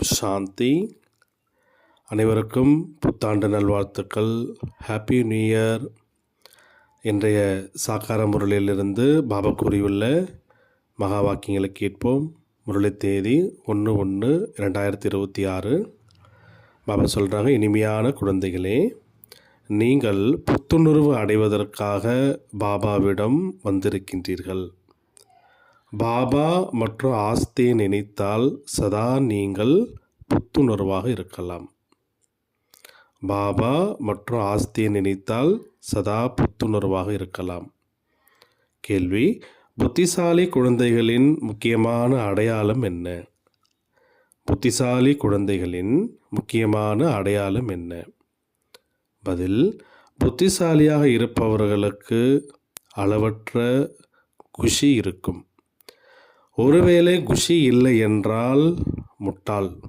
சாந்தி. அனைவருக்கும் புத்தாண்டு நல்வாழ்த்துக்கள். ஹாப்பி நியூ இயர் இன்றைய சாக்கார முரளியிலிருந்து பாபா கூறியுள்ள மகா வாக்கியங்களை கேட்போம். முரளி தேதி ஒன்று ஒன்று ரெண்டாயிரத்தி இருபத்தி ஆறு பாபா சொல்கிறாங்க இனிமையான குழந்தைகளே நீங்கள் புத்துணர்வு அடைவதற்காக பாபாவிடம் வந்திருக்கின்றீர்கள். பாபா மற்றும் ஆஸ்தியை நினைத்தால் சதா நீங்கள் புத்துணர்வாக இருக்கலாம். பாபா மற்றும் ஆஸ்தியை நினைத்தால் சதா புத்துணர்வாக இருக்கலாம். கேள்வி புத்திசாலி குழந்தைகளின் முக்கியமான அடையாளம் என்ன? புத்திசாலி குழந்தைகளின் முக்கியமான அடையாளம் என்ன? பதில் புத்திசாலியாக இருப்பவர்களுக்கு அளவற்ற குஷி இருக்கும். ஒருவேளை குஷி இல்லை என்றால் முட்டாள்.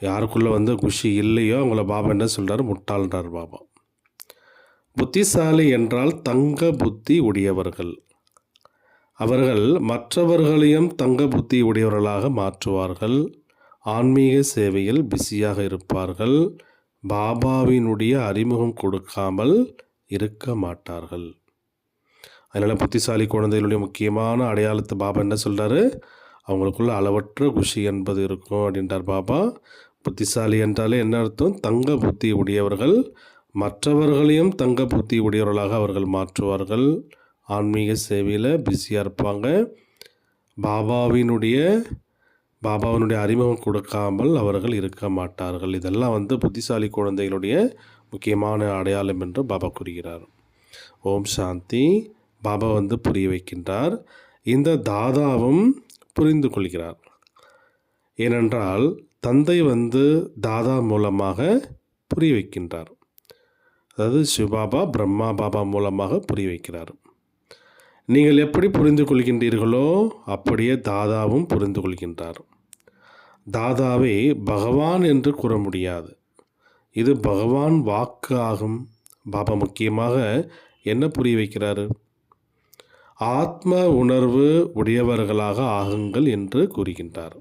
யாருக்குள்ளே வந்து குஷி இல்லையோ அவங்கள பாபா என்ன சொல்கிறார் முட்டாள்ன்றார் பாபா. புத்திசாலி என்றால் தங்க புத்தி உடையவர்கள். அவர்கள் மற்றவர்களையும் தங்க புத்தி உடையவர்களாக மாற்றுவார்கள். ஆன்மீக சேவையில் பிஸியாக இருப்பார்கள். பாபாவினுடைய அறிமுகம் கொடுக்காமல் இருக்க மாட்டார்கள். அதனால் புத்திசாலி குழந்தைகளுடைய முக்கியமான அடையாளத்தை பாபா என்ன சொல்கிறாரு அவங்களுக்குள்ள அளவற்ற குஷி என்பது இருக்கும் அப்படின்றார் பாபா. புத்திசாலி என்றாலே என்ன அர்த்தம்? தங்க புத்தி உடையவர்கள். மற்றவர்களையும் தங்க புத்தி உடையவர்களாக அவர்கள் மாற்றுவார்கள். ஆன்மீக சேவையில் பிஸியாக இருப்பாங்க. பாபாவினுடைய பாபாவினுடைய அறிமுகம் கொடுக்காமல் அவர்கள் இருக்க மாட்டார்கள். இதெல்லாம் வந்து புத்திசாலி குழந்தைகளுடைய முக்கியமான அடையாளம் என்று பாபா கூறுகிறார். ஓம் சாந்தி. பாபா வந்து புரிய வைக்கின்றார். இந்த தாதாவும் புரிந்து கொள்கிறார். ஏனென்றால் தந்தை வந்து தாதா மூலமாக புரிய வைக்கின்றார். அதாவது சிவபாபா பிரம்மா பாபா மூலமாக புரிய வைக்கிறார். நீங்கள் எப்படி புரிந்து கொள்கின்றீர்களோ அப்படியே தாதாவும் புரிந்து கொள்கின்றார். தாதாவை பகவான் என்று கூற முடியாது. இது பகவான் வாக்கு ஆகும். பாபா முக்கியமாக என்ன புரிய வைக்கிறாரு? ஆத்ம உணர்வு உடையவர்களாக ஆகுங்கள் என்று கூறுகின்றார்.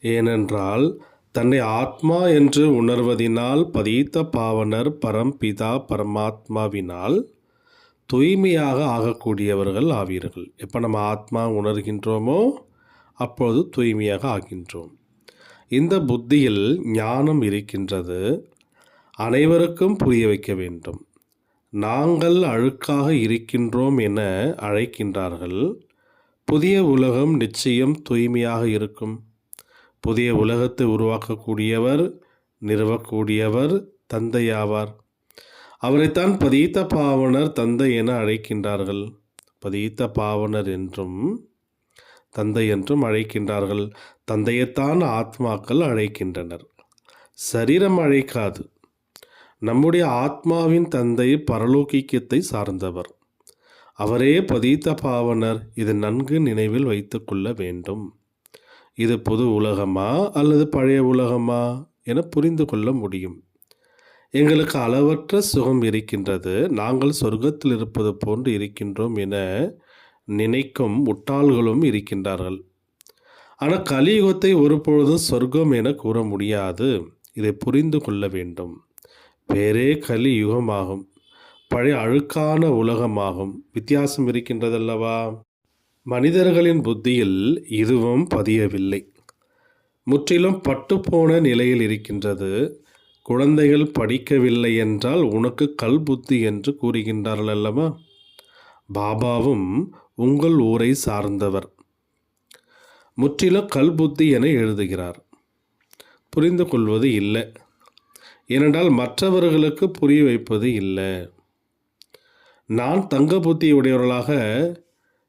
ஏனென்றால் தன்னை ஆத்மா என்று உணர்வதினால் பதித்த பாவனர் பரம்பிதா பரமாத்மாவினால் தூய்மையாக ஆகக்கூடியவர்கள் ஆவீர்கள். எப்போ நம்ம ஆத்மா உணர்கின்றோமோ அப்பொழுது தூய்மையாக ஆகின்றோம். இந்த புத்தியில் ஞானம் இருக்கின்றது. அனைவருக்கும் புரிய வைக்க வேண்டும். நாங்கள் அழுக்காக இருக்கின்றோம் என அழைக்கின்றார்கள். புதிய உலகம் நிச்சயம் தூய்மையாக இருக்கும். புதிய உலகத்தை உருவாக்கக்கூடியவர் நிறுவக்கூடியவர் தந்தையாவார். அவரைத்தான் பதீத்த பாவனர் தந்தை என அழைக்கின்றார்கள். பதீத்த பாவனர் என்றும் தந்தை என்றும் அழைக்கின்றார்கள். தந்தையைத்தான் ஆத்மாக்கள் அழைக்கின்றனர். சரீரம் அழைக்காது. நம்முடைய ஆத்மாவின் தந்தை பரலோக்கியத்தை சார்ந்தவர். அவரே பதித்த பாவனர் இது நன்கு நினைவில் வைத்து கொள்ள வேண்டும். இது புது உலகமா அல்லது பழைய உலகமா என புரிந்து கொள்ள முடியும். எங்களுக்கு அளவற்ற சுகம் இருக்கின்றது. நாங்கள் சொர்க்கத்தில் இருப்பது போன்று இருக்கின்றோம் என நினைக்கும் முட்டாள்களும் இருக்கின்றார்கள். ஆனால் கலியுகத்தை ஒருபொழுதும் சொர்க்கம் என கூற முடியாது. இதை புரிந்து கொள்ள வேண்டும். வேறே கலி யுகமாகும் பழைய அழுக்கான உலகமாகும். வித்தியாசம் இருக்கின்றதல்லவா? மனிதர்களின் புத்தியில் இதுவும் பதியவில்லை. முற்றிலும் பட்டுப்போன நிலையில் இருக்கின்றது. குழந்தைகள் படிக்கவில்லை என்றால் உனக்கு கல் புத்தி என்று கூறுகின்றார்கள் அல்லவா பாபாவும் உங்கள் ஊரை சார்ந்தவர். முற்றிலும் கல் புத்தி என எழுதுகிறார். புரிந்து கொள்வது இல்லை. ஏனென்றால் மற்றவர்களுக்கு புரிய வைப்பது இல்லை. நான் தங்க புத்தி உடையவர்களாக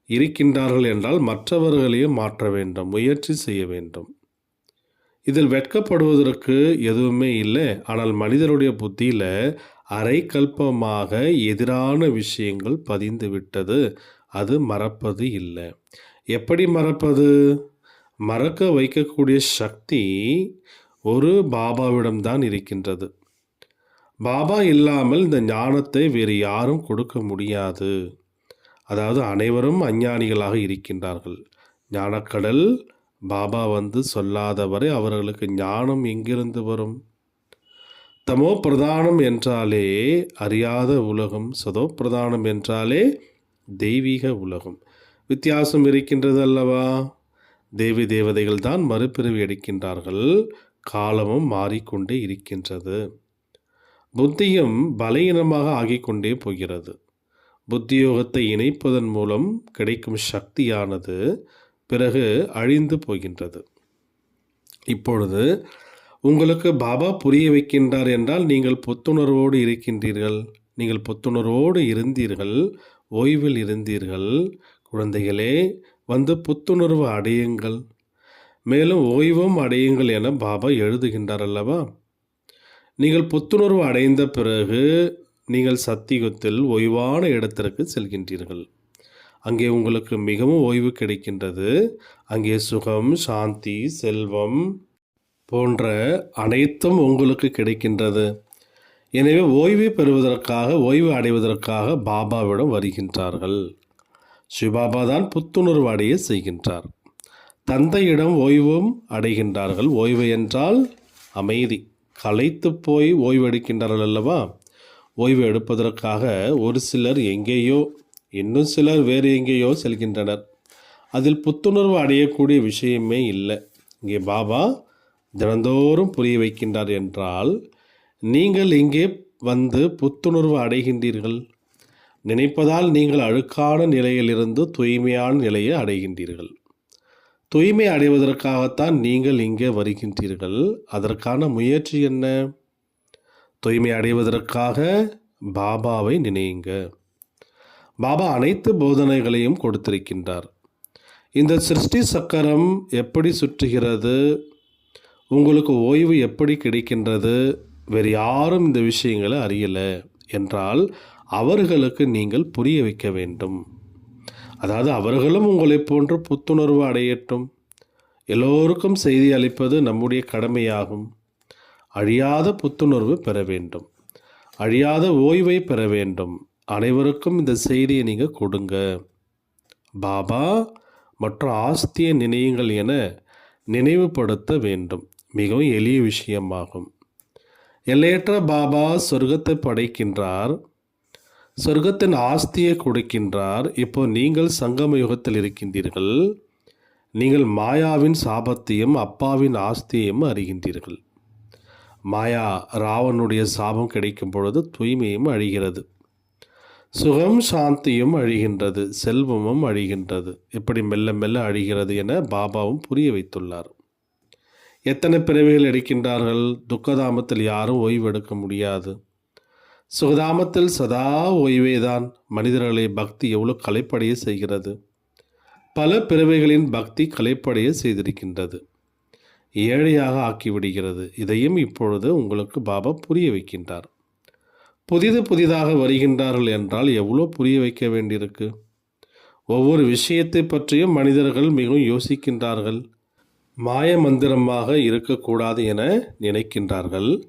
இருக்கின்றார்கள் என்றால் மற்றவர்களையும் மாற்ற வேண்டும் முயற்சி செய்ய வேண்டும். இதில் வெட்கப்படுவதற்கு எதுவுமே இல்லை. ஆனால் மனிதனுடைய புத்தியில் அரை கல்பமாக எதிரான விஷயங்கள் பதிந்து விட்டது. அது மறப்பது இல்லை. எப்படி மறப்பது? மறக்க வைக்கக்கூடிய சக்தி ஒரு பாபாவிடம்தான் இருக்கின்றது. பாபா இல்லாமல் இந்த ஞானத்தை வேறு யாரும் கொடுக்க முடியாது. அதாவது அனைவரும் அஞ்ஞானிகளாக இருக்கின்றார்கள். ஞானக்கடல் பாபா வந்து சொல்லாதவரை அவர்களுக்கு ஞானம் எங்கிருந்து வரும்? தமோ பிரதானம் என்றாலே அறியாத உலகம் சதோ பிரதானம் என்றாலே தெய்வீக உலகம். வித்தியாசம் இருக்கின்றது அல்லவா? தேவி தேவதைகள் தான் மறுபிறவி எடுக்கின்றார்கள். காலமும் மாறிக்கொண்டே இருக்கின்றது. புத்தியும் பலகீனமாக ஆகிக்கொண்டே போகிறது. புத்தியோகத்தை இணைப்பதன் மூலம் கிடைக்கும் சக்தியானது பிறகு அழிந்து போகின்றது. இப்பொழுது உங்களுக்கு பாபா புரிய வைக்கின்றார் என்றால் நீங்கள் புத்துணர்வோடு இருக்கின்றீர்கள். நீங்கள் புத்துணர்வோடு இருந்தீர்கள் ஓய்வில் இருந்தீர்கள். குழந்தைகளே வந்து புத்துணர்வு அடையுங்கள். மேலும் ஓய்வும் அடையுங்கள் என பாபா எழுதுகின்றார் அல்லவா? நீங்கள் புத்துணர்வு அடைந்த பிறகு நீங்கள் சத்தியுகத்தில் ஓய்வான இடத்திற்கு செல்கின்றீர்கள். அங்கே உங்களுக்கு மிகவும் ஓய்வு கிடைக்கின்றது. அங்கே சுகம் சாந்தி செல்வம் போன்ற அனைத்தும் உங்களுக்கு கிடைக்கின்றது. எனவே ஓய்வை பெறுவதற்காக ஓய்வு அடைவதற்காக பாபாவிடம் வருகின்றார்கள். சிவபாபா தான் புத்துணர்வு அடைய செய்கின்றார். தந்தையிடம் ஓய்வும் அடைகின்றார்கள். ஓய்வு என்றால் அமைதி. களைத்து போய் ஓய்வெடுக்கின்றார்கள் அல்லவா? ஓய்வு எடுப்பதற்காக ஒரு சிலர் எங்கேயோ இன்னும் சிலர் வேறு எங்கேயோ செல்கின்றனர். அதில் புத்துணர்வு அடையக்கூடிய விஷயமே இல்லை. இங்கே பாபா தினந்தோறும் புரிய வைக்கின்றார் என்றால் நீங்கள் இங்கே வந்து புத்துணர்வு அடைகின்றீர்கள். நினைப்பதால் நீங்கள் அழுக்கான நிலையிலிருந்து தூய்மையான நிலையை அடைகின்றீர்கள். தூய்மை அடைவதற்காகத்தான் நீங்கள் இங்கே வருகின்றீர்கள். அதற்கான முயற்சி என்ன? தூய்மை அடைவதற்காக பாபாவை நினையுங்க. பாபா அனைத்து போதனைகளையும் கொடுத்திருக்கின்றார். இந்த சிருஷ்டி சக்கரம் எப்படி சுற்றுகிறது? உங்களுக்கு ஓய்வு எப்படி கிடைக்கின்றது? வேறு யாரும் இந்த விஷயங்களை அறியலை. என்றால் அவர்களுக்கு நீங்கள் புரிய வைக்க வேண்டும். அதாவது அவர்களும் உங்களைப் போன்று புத்துணர்வு அடையட்டும். எல்லோருக்கும் செய்தி அளிப்பது நம்முடைய கடமையாகும். அழியாத புத்துணர்வு பெற வேண்டும். அழியாத ஓய்வை பெற வேண்டும். அனைவருக்கும் இந்த செய்தியை நீங்கள் கொடுங்க. பாபா மற்றும் ஆஸ்தியை நினையுங்கள் என நினைவுபடுத்த வேண்டும். மிகவும் எளிய விஷயமாகும். எல்லையற்ற பாபா சொர்க்கத்தை படைக்கின்றார். சொர்க்கத்தின் ஆஸ்தியை கொடுக்கின்றார். இப்போ நீங்கள் சங்கம யுகத்தில் இருக்கின்றீர்கள். நீங்கள் மாயாவின் சாபத்தையும் அப்பாவின் ஆஸ்தியையும் அறிகின்றீர்கள். மாயா ராவனுடைய சாபம் கிடைக்கும் பொழுது தூய்மையும் அழிகிறது. சுகம் சாந்தியும் அழிகின்றது செல்வமும் அழிகின்றது. இப்படி மெல்ல மெல்ல அழிகிறது என பாபாவும் புரிய வைத்துள்ளார். எத்தனை பிறவிகள் எடுக்கின்றார்கள்? துக்கதாமத்தில் யாரும் ஓய்வு எடுக்க முடியாது. சுகதாமத்தில் சதா ஓய்வேதான். மனிதர்களை பக்தி எவ்வளோ கலைப்படைய செய்கிறது? பல பிறவைகளின் பக்தி கலைப்படைய செய்திருக்கின்றது. ஏழையாக ஆக்கிவிடுகிறது. இதையும் இப்பொழுது உங்களுக்கு பாபா புரிய வைக்கின்றார். புதிது புதிதாக வருகின்றார்கள் என்றால் எவ்வளோ புரிய வைக்க வேண்டியிருக்கு? ஒவ்வொரு விஷயத்தை பற்றியும் மனிதர்கள் மிகவும் யோசிக்கின்றார்கள். மாய மந்திரமாக இருக்கக்கூடாது என நினைக்கின்றார்கள்.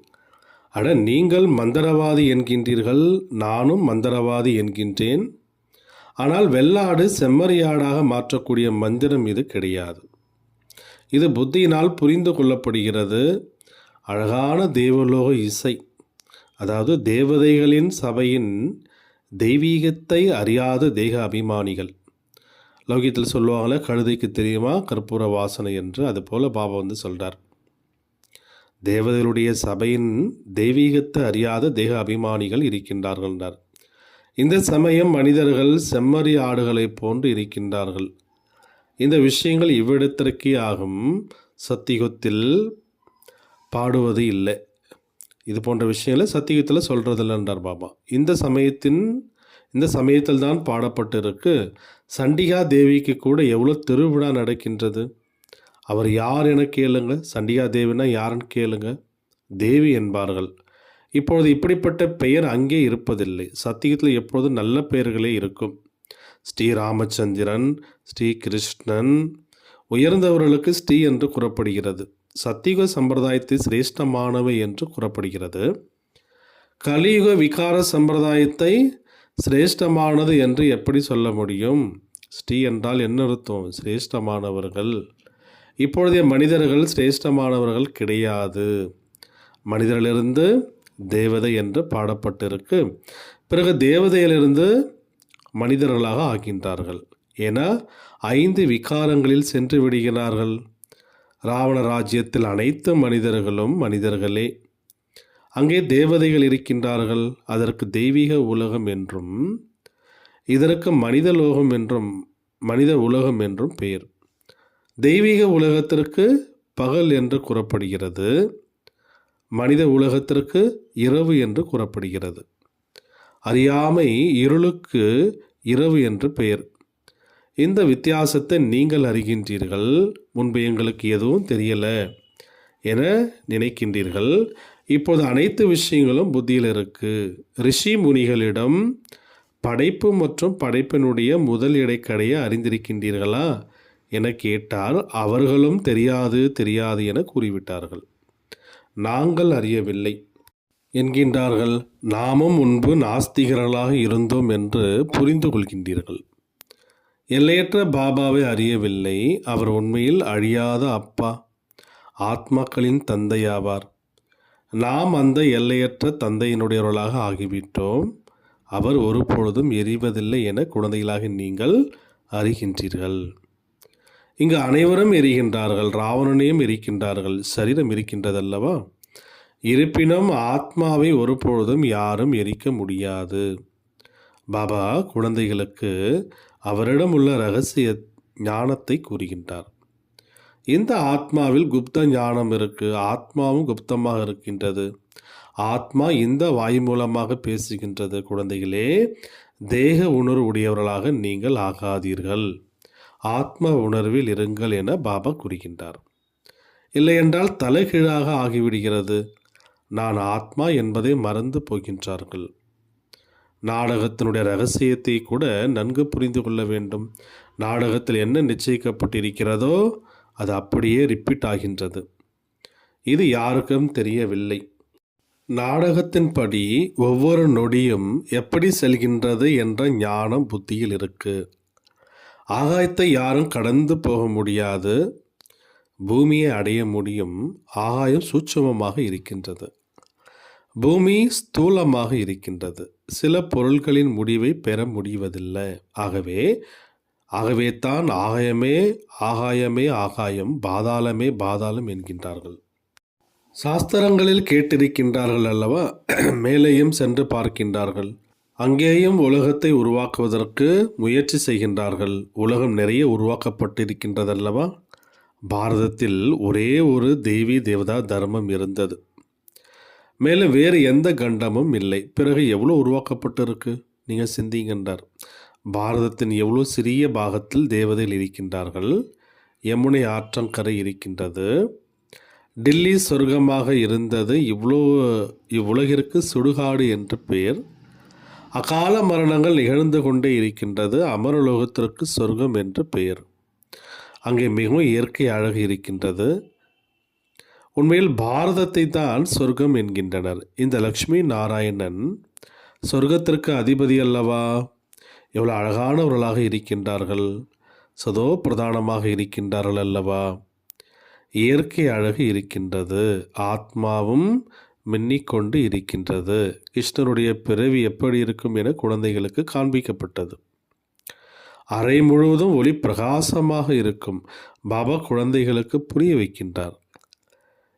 அட நீங்கள் மந்திரவாதி என்கின்றீர்கள் நானும் மந்திரவாதி என்கின்றேன். ஆனால் வெள்ளாடு செம்மறியாடாக மாற்றக்கூடிய மந்திரம் இது கிடையாது. இது புத்தியினால் புரிந்து கொள்ளப்படுகிறது. அழகான தேவலோக இசை அதாவது தேவதைகளின் சபையின் தெய்வீகத்தை அறியாத தேக அபிமானிகள். லௌகியத்தில் சொல்லுவாங்களே கழுதைக்கு தெரியுமா? கற்பூர வாசனை என்று. அதுபோல் பாபா வந்து சொல்கிறார் தேவதைகளுடைய சபையின் தெய்வீகத்தை அறியாத தேக அபிமானிகள் இருக்கின்றார்கள் என்றார். இந்த சமயம் மனிதர்கள் செம்மறி ஆடுகளைப் போன்று இருக்கின்றார்கள். இந்த விஷயங்கள் இவ்விடத்திற்கே ஆகும். சத்தியுகத்தில் பாடுவது இல்லை. இது போன்ற விஷயங்களை சத்தியுகத்தில் சொல்கிறதில்லைன்றார் பாபா. இந்த சமயத்தின் இந்த சமயத்தில் தான் பாடப்பட்டிருக்கு. சண்டிகா தேவிக்கு கூட எவ்வளோ திருவிழா நடக்கின்றது? அவர் யார் என கேளுங்க சண்டியா தேவினா யாருன்னு கேளுங்க தேவி என்பார்கள். இப்பொழுது இப்படிப்பட்ட பெயர் அங்கே இருப்பதில்லை. சத்தியத்தில் எப்பொழுதும் நல்ல பெயர்களே இருக்கும். ஸ்ரீ ராமச்சந்திரன் ஸ்ரீ கிருஷ்ணன் உயர்ந்தவர்களுக்கு ஸ்ரீ என்று கூறப்படுகிறது. சத்தியுக சம்பிரதாயத்தை சிரேஷ்டமானவை என்று கூறப்படுகிறது. கலியுக விகார சம்பிரதாயத்தை சிரேஷ்டமானது என்று எப்படி சொல்ல முடியும்? ஸ்ரீ என்றால் என்ன அர்த்தம்? சிரேஷ்டமானவர்கள். இப்பொழுதைய மனிதர்கள் சிரேஷ்டமானவர்கள் கிடையாது. மனிதரிலிருந்து தேவதை என்று பாடப்பட்டிருக்கு. பிறகு தேவதையிலிருந்து மனிதர்களாக ஆகின்றார்கள். என ஐந்து விகாரங்களில் சென்று விடுகிறார்கள். ராவண ராஜ்யத்தில் அனைத்து மனிதர்களும் மனிதர்களே. அங்கே தேவதைகள் இருக்கின்றார்கள். அதற்கு தெய்வீக உலகம் என்றும் இதற்கு மனித லோகம் என்றும் மனித உலகம் என்றும் பெயர். தெய்வீக உலகத்திற்கு பகல் என்று கூறப்படுகிறது. மனித உலகத்திற்கு இரவு என்று கூறப்படுகிறது. அறியாமை இருளுக்கு இரவு என்று பெயர். இந்த வித்தியாசத்தை நீங்கள் அறிகின்றீர்கள். முன்பு எங்களுக்கு எதுவும் தெரியலை என நினைக்கின்றீர்கள். இப்போது அனைத்து விஷயங்களும் புத்தியில் இருக்கு. ரிஷி முனிகளிடம் படைப்பு மற்றும் படைப்பினுடைய முதல் இடைக்கடையை அறிந்திருக்கின்றீர்களா? என கேட்டால் அவர்களும் தெரியாது தெரியாது என கூறிவிட்டார்கள். நாங்கள் அறியவில்லை என்கின்றார்கள். நாமும் முன்பு நாஸ்திகர்களாக இருந்தோம் என்று புரிந்து கொள்கின்றீர்கள். எல்லையற்ற பாபாவை அறியவில்லை. அவர் உண்மையில் அழியாத அப்பா ஆத்மாக்களின் தந்தையாவார். நாம் அந்த எல்லையற்ற தந்தையினுடையவர்களாக ஆகிவிட்டோம். அவர் ஒருபொழுதும் எரிவதில்லை என குழந்தைகளாக நீங்கள் அறிகின்றீர்கள். இங்கு அனைவரும் எரிகின்றார்கள் ராவணனையும் எரிக்கின்றார்கள் சரீரம் இருக்கின்றதல்லவா? இருப்பினும் ஆத்மாவை ஒருபொழுதும் யாரும் எரிக்க முடியாது. பாபா குழந்தைகளுக்கு அவரிடம் உள்ள ரகசிய ஞானத்தை கூறுகின்றார். இந்த ஆத்மாவில் குப்த ஞானம் இருக்கு ஆத்மாவும் குப்தமாக இருக்கின்றது. ஆத்மா இந்த வாய் மூலமாக பேசுகின்றது. குழந்தைகளே தேக உணர்வு உடையவர்களாக நீங்கள் ஆகாதீர்கள். ஆத்ம உணர்வில் இருங்கள் என பாபா கூறுகின்றார். இல்லையென்றால் தலைகீழாக ஆகிவிடுகிறது. நான் ஆத்மா என்பதை மறந்து போகின்றார்கள். நாடகத்தினுடைய ரகசியத்தை கூட நன்கு புரிந்து கொள்ள வேண்டும். நாடகத்தில் என்ன நிச்சயிக்கப்பட்டிருக்கிறதோ அது அப்படியே ரிப்பீட் ஆகின்றது. இது யாருக்கும் தெரியவில்லை. நாடகத்தின்படி ஒவ்வொரு நொடியும் எப்படி செல்கின்றது என்ற ஞானம் புத்தியில் இருக்குது ஆகாயத்தை யாரும் கடந்து போக முடியாது. பூமியை அடைய முடியும். ஆகாயம் சூட்சமமாக இருக்கின்றது. பூமி ஸ்தூலமாக இருக்கின்றது. சில பொருள்களின் முடிவை பெற முடிவதில்லை. ஆகவே ஆகவே தான் ஆகாயமே ஆகாயமே ஆகாயம் பாதாளமே பாதாளம் என்கின்றார்கள். சாஸ்திரங்களில் கேட்டிருக்கின்றார்கள் அல்லவா? மேலேயும் சென்று பார்க்கின்றார்கள். அங்கேயும் உலகத்தை உருவாக்குவதற்கு முயற்சி செய்கின்றார்கள். உலகம் நிறைய உருவாக்கப்பட்டிருக்கின்றதல்லவா? பாரதத்தில் ஒரே ஒரு தேவி தேவதா தர்மம் இருந்தது. மேலும் வேறு எந்த கண்டமும் இல்லை. பிறகு எவ்வளோ உருவாக்கப்பட்டிருக்கு? நீங்கள் சிந்திக்கின்றார். பாரதத்தின் எவ்வளோ சிறிய பாகத்தில் தேவதைகள் இருக்கின்றார்கள். யமுனை ஆற்றங்கரை இருக்கின்றது. டில்லி சொர்க்கமாக இருந்தது இவ்வளோ இவ்வுலகிற்கு சுடுகாடு என்று பெயர். அகால மரணங்கள் நிகழ்ந்து கொண்டே இருக்கின்றது. அமரலோகத்திற்கு சொர்க்கம் என்று பெயர். அங்கே மிகவும் இயற்கை அழகு இருக்கின்றது. உண்மையில் பாரதத்தை தான் சொர்க்கம் என்கின்றனர். இந்த லக்ஷ்மி நாராயணன் சொர்க்கத்திற்கு அதிபதி அல்லவா? எவ்வளோ அழகானவர்களாக இருக்கின்றார்கள். சதோ பிரதானமாக இருக்கின்றார்கள் அல்லவா? இயற்கை அழகு இருக்கின்றது. ஆத்மாவும் மின்னிக்கொண்டு இருக்கின்றது. கிருஷ்ணருடைய பிறவி எப்படி இருக்கும் என குழந்தைகளுக்கு காண்பிக்கப்பட்டது. அறை முழுவதும் ஒளி பிரகாசமாக இருக்கும். பாபா குழந்தைகளுக்கு புரிய வைக்கின்றார்.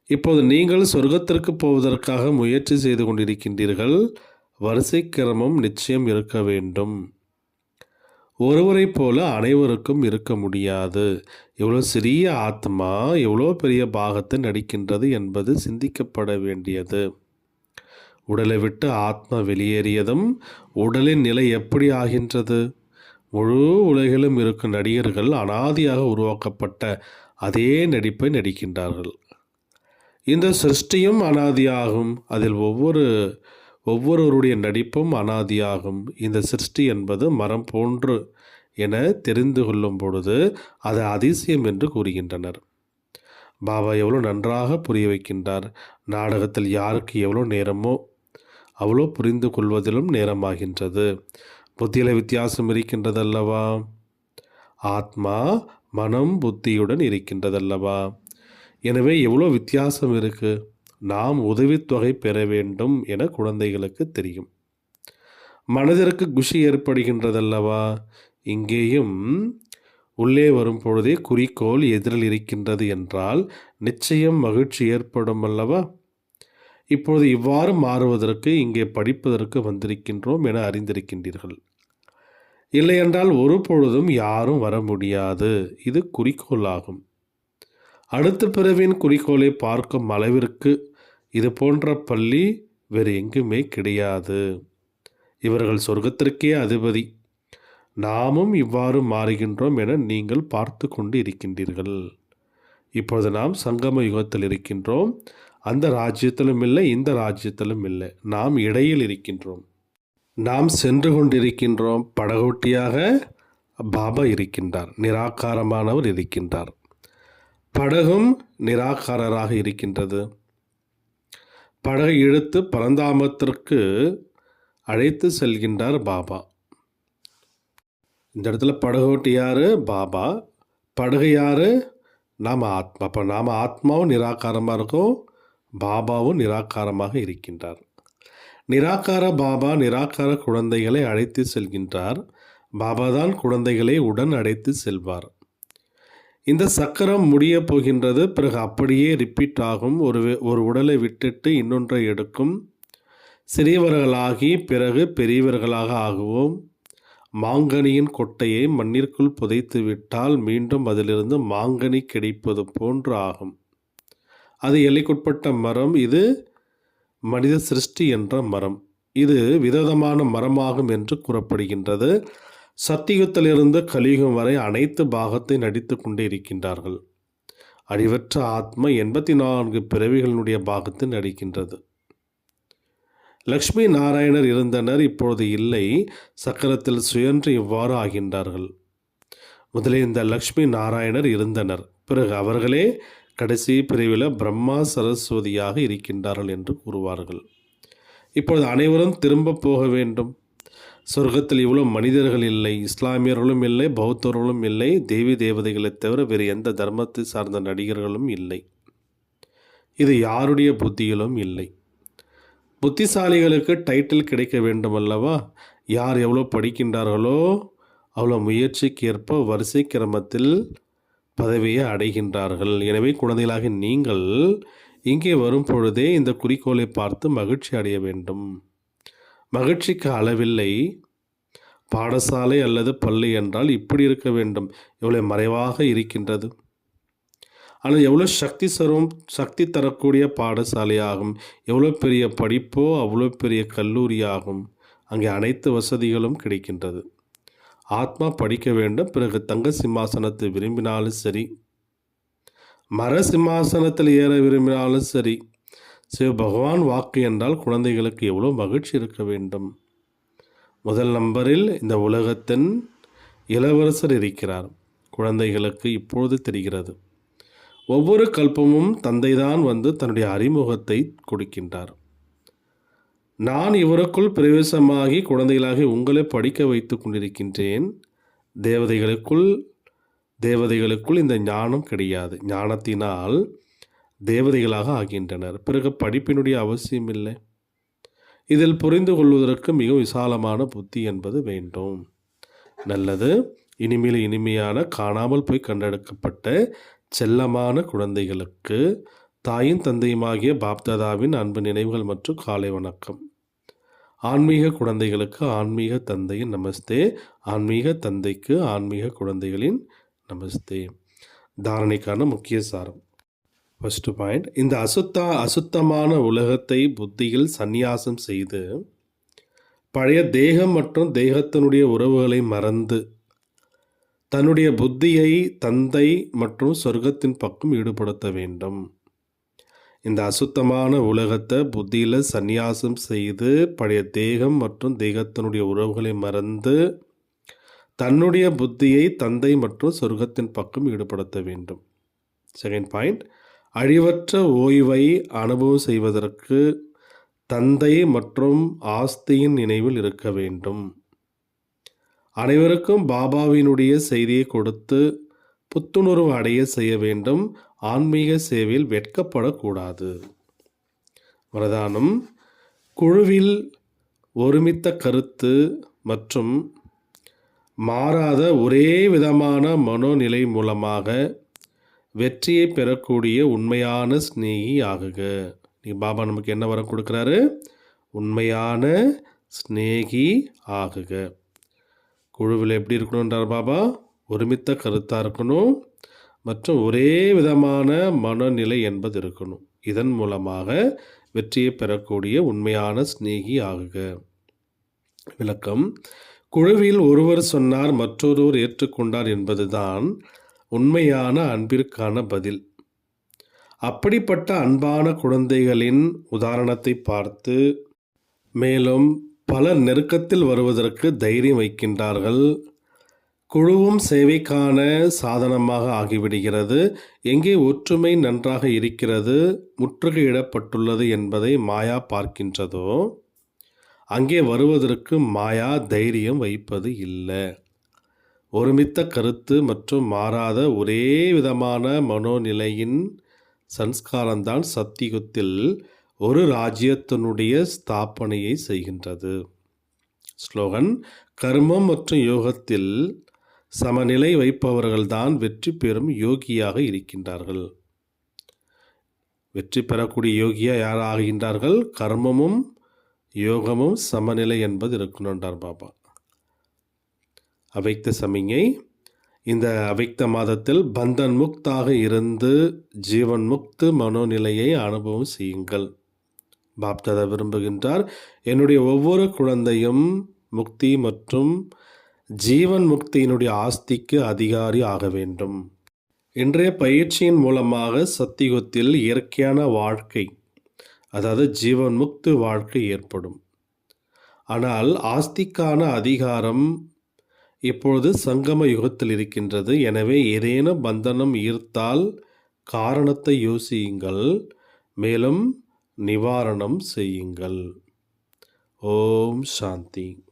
இப்போது நீங்கள் சொர்க்கத்திற்கு போவதற்காக முயற்சி செய்து கொண்டிருக்கின்றீர்கள். வரிசை கிரமம் நிச்சயம் இருக்க வேண்டும். ஒருவரைப் போல அனைவருக்கும் இருக்க முடியாது. எவ்வளோ சிறிய ஆத்மா எவ்வளோ பெரிய பாகத்தை நடிக்கின்றது என்பது சிந்திக்கப்பட வேண்டியது. உடலை விட்டு ஆத்மா வெளியேறியதும் உடலின் நிலை எப்படி ஆகின்றது? முழு உலகிலும் இருக்கும் நடிகர்கள் அனாதியாக உருவாக்கப்பட்ட அதே நடிப்பை நடிக்கின்றார்கள். இந்த சிருஷ்டியும் அனாதியாகும். அதில் ஒவ்வொரு ஒவ்வொருவருடைய நடிப்பும் அனாதியாகும். இந்த சிருஷ்டி என்பது மரம் போன்று என தெரிந்து கொள்ளும் பொழுது அது அதிசயம் என்று கூறுகின்றனர். பாபா எவ்வளோ நன்றாக புரிய வைக்கின்றார். நாடகத்தில் யாருக்கு எவ்வளோ நேரமோ அவ்வளோ புரிந்து கொள்வதிலும் நேரமாகின்றது. புத்தியில வித்தியாசம் இருக்கின்றதல்லவா? ஆத்மா மனம் புத்தியுடன் இருக்கின்றதல்லவா? எனவே எவ்வளோ வித்தியாசம் இருக்குது நாம் உதவித்தொகை பெற வேண்டும் என குழந்தைகளுக்கு தெரியும். மனதிற்கு குஷி ஏற்படுகின்றதல்லவா? இங்கேயும் உள்ளே வரும் பொழுதே குறிக்கோள் எதிரில் இருக்கின்றது என்றால் நிச்சயம் மகிழ்ச்சி ஏற்படும் அல்லவா இப்பொழுது இவ்வாறு மாறுவதற்கு இங்கே படிப்பதற்கு வந்திருக்கின்றோம் என அறிந்திருக்கின்றீர்கள். இல்லையென்றால் ஒரு பொழுதும் யாரும் வர முடியாது. இது குறிக்கோளாகும். அடுத்த பிறவின் குறிக்கோளை பார்க்கும் அளவிற்கு இது போன்ற பள்ளி வேறு எங்குமே கிடையாது. இவர்கள் சொர்க்கத்திற்கே அதிபதி. நாமும் இவ்வாறு மாறுகின்றோம் என நீங்கள் பார்த்து கொண்டு இருக்கின்றீர்கள் இப்பொழுது நாம் சங்கம யுகத்தில் இருக்கின்றோம். அந்த ராஜ்யத்திலும் இல்லை இந்த ராஜ்யத்திலும் இல்லை. நாம் இடையில் இருக்கின்றோம். நாம் சென்று கொண்டிருக்கின்றோம். படகோட்டியாக பாபா இருக்கின்றார். நிராகாரமானவர் இருக்கின்றார். படகும் நிராகாரராக இருக்கின்றது. படகை இழுத்து பரந்தாமத்திற்கு அழைத்து செல்கின்றார் பாபா. இந்த இடத்துல படகோட்டி யாரு? பாபா. படகு யாரு? நாம் ஆத்மா. அப்போ நாம் ஆத்மாவும் நிராகாரமாக இருக்கும். பாபாவும் நிராகாரமாக இருக்கின்றார். நிராகார பாபா நிராகார குழந்தைகளை அழைத்து செல்கின்றார். பாபா தான் குழந்தைகளை உடன் அழைத்து செல்வார். இந்த சக்கரம் முடிய போகின்றது பிறகு அப்படியே ரிப்பீட் ஆகும். ஒரு ஒரு உடலை விட்டுட்டு இன்னொன்றை எடுக்கும். சிறியவர்களாகி பிறகு பெரியவர்களாக ஆகுவோம். மாங்கனியின் கொட்டையை மண்ணிற்குள் புதைத்து விட்டால் மீண்டும் அதிலிருந்து மாங்கனி கிடைப்பது போன்று ஆகும். அது எல்லைக்குட்பட்ட மரம். இது மனித சிருஷ்டி என்ற மரம். இது விதவிதமான மரமாகும் என்று கூறப்படுகின்றது. சத்தியுகத்திலிருந்து கலியுகம் வரை அனைத்து பாகத்தை நடித்து கொண்டே இருக்கின்றார்கள். அழிவற்ற ஆத்மா எண்பத்தி நான்கு பிறவிகளினுடைய பாகத்தில் நடிக்கின்றது. லக்ஷ்மி நாராயணர் இருந்தனர் இப்பொழுது இல்லை. சக்கரத்தில் சுயன்று இவ்வாறு ஆகின்றார்கள். முதலில் இந்த லக்ஷ்மி நாராயணர் இருந்தனர். பிறகு அவர்களே கடைசி பிரிவில் பிரம்மா சரஸ்வதியாக இருக்கின்றார்கள் என்று கூறுவார்கள். இப்பொழுது அனைவரும் திரும்ப போக வேண்டும். சொர்க்கத்தில் இவ்வளோ மனிதர்கள் இல்லை இஸ்லாமியர்களும் இல்லை பௌத்தர்களும் இல்லை தேவி தேவதைகளைத் தவிர வேறு எந்த தர்மத்தை சார்ந்த நடிகர்களும் இல்லை. இது யாருடைய புத்தியிலும் இல்லை. புத்திசாலிகளுக்கு டைட்டில் கிடைக்க வேண்டும் அல்லவா யார் எவ்வளோ படிக்கின்றார்களோ அவ்வளோ முயற்சிக்கு ஏற்ப வரிசை கிரமத்தில் பதவியை அடைகின்றார்கள். எனவே குழந்தைகளாக நீங்கள் இங்கே வரும் பொழுதே இந்த குறிக்கோளை பார்த்து மகிழ்ச்சி அடைய வேண்டும். மகிழ்ச்சிக்கு அளவில்லை. பாடசாலை அல்லது பள்ளி என்றால் இப்படி இருக்க வேண்டும். எவ்வளோ மறைவாக இருக்கின்றது. ஆனால் எவ்வளோ சக்தி சரும் சக்தி தரக்கூடிய பாடசாலையாகும். எவ்வளோ பெரிய படிப்போ அவ்வளோ பெரிய கல்லூரியாகும். அங்கே அனைத்து வசதிகளும் கிடைக்கின்றது. ஆத்மா படிக்க வேண்டும். பிறகு தங்க சிம்மாசனத்தை விரும்பினாலும் சரி. மர சிம்மாசனத்தில் ஏற விரும்பினாலும் சரி. சிவ பகவான் வாக்கு என்றால் குழந்தைகளுக்கு எவ்வளோ மகிழ்ச்சி இருக்க வேண்டும்? முதல் நம்பரில் இந்த உலகத்தின் இளவரசர் இருக்கிறார். குழந்தைகளுக்கு இப்பொழுது தெரிகிறது. ஒவ்வொரு கல்பமும் தந்தைதான் வந்து தன்னுடைய அறிமுகத்தை கொடுக்கின்றார். நான் இவருக்குள் பிரவேசமாகி குழந்தைகளாகி உங்களை படிக்க வைத்து கொண்டிருக்கின்றேன். தேவதைகளுக்குள் தேவதைகளுக்குள் இந்த ஞானம் கிடையாது. ஞானத்தினால் தேவதைகளாக ஆகின்றனர். பிறகு படிப்பினுடைய அவசியம் இல்லை இதில் புரிந்து கொள்வதற்கு மிக விசாலமான புத்தி என்பது வேண்டும். நல்லது. இனிமேல் இனிமையான காணாமல் போய் கண்டெடுக்கப்பட்ட செல்லமான குழந்தைகளுக்கு தாயின் தந்தையுமாகிய பாப்தாதாவின் அன்பு நினைவுகள் மற்றும் காலை வணக்கம். ஆன்மீக குழந்தைகளுக்கு ஆன்மீக தந்தையின் நமஸ்தே. ஆன்மீக தந்தைக்கு ஆன்மீக குழந்தைகளின் நமஸ்தே. தாரணைக்கான முக்கிய சாரம். ஃபஸ்ட்டு பாயிண்ட் இந்த அசுத்தா அசுத்தமான உலகத்தை புத்தியில் சந்நியாசம் செய்து பழைய தேகம் மற்றும் தேகத்தினுடைய உறவுகளை மறந்து தன்னுடைய புத்தியை தந்தை மற்றும் சொர்க்கத்தின் பக்கம் ஈடுபடுத்த வேண்டும். இந்த அசுத்தமான உலகத்தை புத்தியில் சந்நியாசம் செய்து பழைய தேகம் மற்றும் தேகத்தினுடைய உறவுகளை மறந்து தன்னுடைய புத்தியை தந்தை மற்றும் சொர்க்கத்தின் பக்கம் ஈடுபடுத்த வேண்டும். செகண்ட் பாயிண்ட் அழிவற்ற ஓய்வை அனுபவம் செய்வதற்கு தந்தை மற்றும் ஆஸ்தியின் நினைவில் இருக்க வேண்டும். அனைவருக்கும் பாபாவினுடைய செய்தியை கொடுத்து புத்துணர்வு அடைய செய்ய வேண்டும். ஆன்மீக சேவையில் வெட்கப்படக்கூடாது. வரதானம் குழுவில் ஒருமித்த கருத்து மற்றும் மாறாத ஒரே விதமான மனோநிலை மூலமாக வெற்றியை பெறக்கூடிய உண்மையான ஸ்நேகி ஆகுக. நீ பாபா நமக்கு என்ன வரம் கொடுக்குறாரு? உண்மையான ஸ்நேகி ஆகுக. குழுவில் எப்படி இருக்கணுன்றார் பாபா? ஒருமித்த கருத்தாக இருக்கணும். மற்றும் ஒரே விதமான மனநிலை என்பது இருக்கணும். இதன் மூலமாக வெற்றியை பெறக்கூடிய உண்மையான ஸ்நேகி ஆகுக. விளக்கம். குழுவில் ஒருவர் சொன்னார் மற்றொருவர் ஏற்றுக்கொண்டார் என்பதுதான் உண்மையான அன்பிற்கான பதில். அப்படிப்பட்ட அன்பான குழந்தைகளின் உதாரணத்தை பார்த்து மேலும் பலர் நெருக்கத்தில் வருவதற்கு தைரியம் வைக்கின்றார்கள். குழுவும் சேவைக்கான சாதனமாக ஆகிவிடுகிறது. எங்கே ஒற்றுமை நன்றாக இருக்கிறது முற்றுகையிடப்பட்டுள்ளது என்பதை மாயா பார்க்கின்றதோ அங்கே வருவதற்கு மாயா தைரியம் வைப்பது இல்லை. ஒருமித்த கருத்து மற்றும் மாறாத ஒரே விதமான மனோநிலையின் சன்ஸ்காரம்தான் சத்தியுகத்தில் ஒரு ராஜ்யத்தினுடைய ஸ்தாபனையை செய்கின்றது. ஸ்லோகன் கர்மம் மற்றும் யோகத்தில் சமநிலை வைப்பவர்கள்தான் வெற்றி பெறும் யோகியாக இருக்கின்றார்கள். வெற்றி பெறக்கூடிய யோகியா யார் ஆகின்றார்கள்? கர்மமும் யோகமும் சமநிலை என்பது இருக்கணுன்றார் பாபா. அவைக்த சமிங்கை இந்த அவைக்த மாதத்தில் பந்தன் முக்தாக இருந்து ஜீவன் முக்து மனோநிலையை அனுபவம் செய்யுங்கள். பாப்தாதா விரும்புகின்றார் என்னுடைய ஒவ்வொரு குழந்தையும் முக்தி மற்றும் ஜீவன் முக்தியினுடைய ஆஸ்திக்கு அதிகாரி ஆக வேண்டும். இன்றைய பயிற்சியின் மூலமாக சத்தியுகத்தில் இயற்கையான வாழ்க்கை அதாவது ஜீவன் முக்து வாழ்க்கை ஏற்படும். ஆனால் ஆஸ்திக்கான அதிகாரம் இப்பொழுது சங்கம யுகத்தில் இருக்கின்றது. எனவே ஏதேனும் பந்தனம் ஈர்த்தால் காரணத்தை யோசியுங்கள். மேலும் நிவாரணம் செய்யுங்கள். ஓம் சாந்தி.